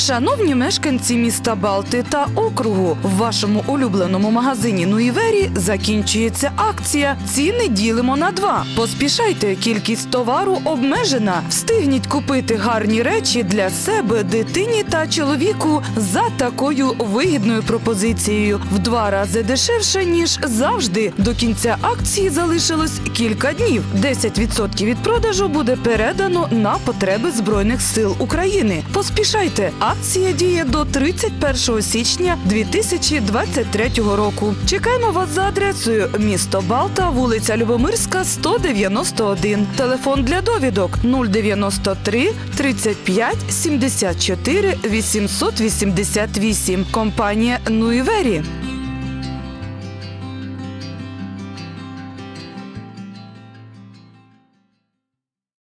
Шановні мешканці міста Балти та округу, в вашому улюбленому магазині Нуївері закінчується акція. Ціни ділимо на два. Поспішайте, кількість товару обмежена. Встигніть купити гарні речі для себе, дитині та чоловіку за такою вигідною пропозицією в два рази дешевше ніж завжди. До кінця акції залишилось кілька днів. 10% від продажу буде передано на потреби збройних сил України. Поспішайте, акція діє до 31 січня 2023 року. Чекаємо вас за адресою місто Балта, вулиця Любомирська, 191. Телефон для довідок 093 35 74 888. Компанія Нуївері.